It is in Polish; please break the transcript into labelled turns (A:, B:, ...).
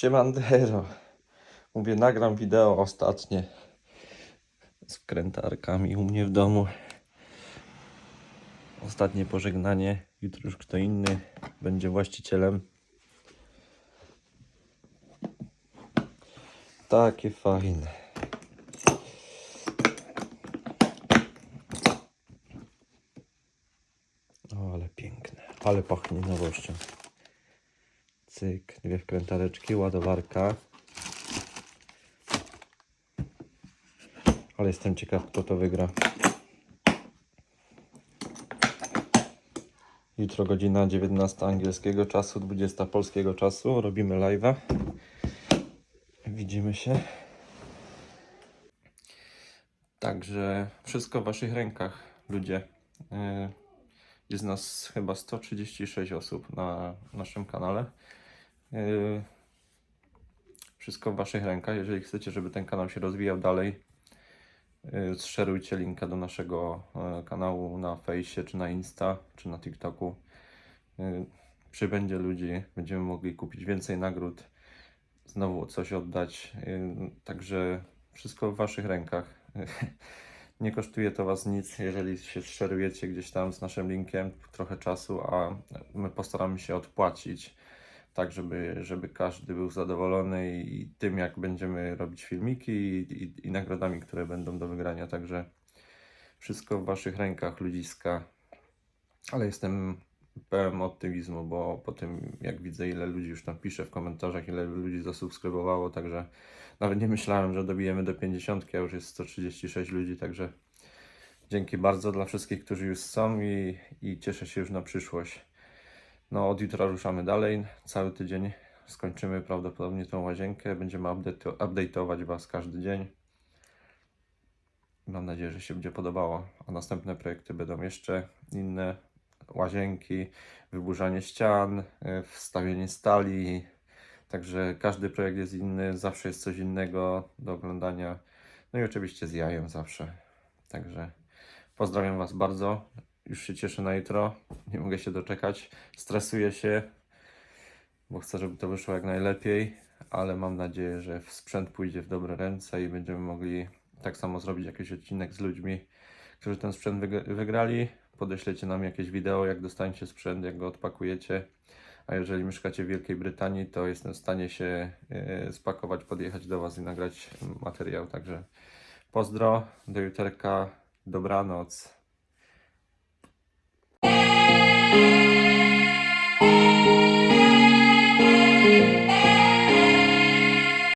A: Siemandero. Mówię, nagram wideo ostatnie z wkrętarkami u mnie w domu. Ostatnie pożegnanie. Jutro już kto inny będzie właścicielem. Takie fajne. O, ale piękne. Ale pachnie nowością. Cyk, dwie wkrętareczki, ładowarka. Ale jestem ciekaw, kto to wygra. Jutro godzina 19 angielskiego czasu, 20 polskiego czasu. Robimy live'a. Widzimy się. Także wszystko w Waszych rękach, ludzie. Yy, Jest nas chyba 136 osób na naszym kanale. Yy, Wszystko w Waszych rękach. Jeżeli chcecie, żeby ten kanał się rozwijał dalej, yy, zszerujcie linka do naszego e, kanału na fejsie, czy na Insta, czy na TikToku. Yy, Przybędzie ludzi, będziemy mogli kupić więcej nagród, znowu coś oddać. Yy, Także wszystko w Waszych rękach. Nie kosztuje to Was nic, jeżeli się szerujecie gdzieś tam z naszym linkiem trochę czasu, a my postaramy się odpłacić, tak żeby, żeby każdy był zadowolony i, tym, jak będziemy robić filmiki i, i, i nagrodami, które będą do wygrania. Także wszystko w Waszych rękach, ludziska. Ale jestem pełen optymizmu, bo po tym, jak widzę, ile ludzi już tam pisze w komentarzach, ile ludzi zasubskrybowało, także nawet nie myślałem, że dobijemy do 50, a już jest 136 ludzi, także dzięki bardzo dla wszystkich, którzy już są i, i cieszę się już na przyszłość. No, od jutra ruszamy dalej, cały tydzień skończymy prawdopodobnie tą łazienkę, będziemy update- update'ować Was każdy dzień. Mam nadzieję, że się będzie podobało, a następne projekty będą jeszcze inne, łazienki, wyburzanie ścian, y, wstawienie stali, Także każdy projekt jest inny, zawsze jest coś innego do oglądania. No i oczywiście z jajem zawsze. Także pozdrawiam Was bardzo. Już się cieszę na jutro. Nie mogę się doczekać. Stresuję się, bo chcę, żeby to wyszło jak najlepiej, ale mam nadzieję, że sprzęt pójdzie w dobre ręce i będziemy mogli tak samo zrobić jakiś odcinek z ludźmi, którzy ten sprzęt wyg- wygrali. Podeślecie nam jakieś wideo, jak dostaniecie sprzęt, jak go odpakujecie. A jeżeli mieszkacie w Wielkiej Brytanii, to jestem w stanie się e, spakować, podjechać do Was i nagrać materiał. Także pozdro, do juterka, dobranoc.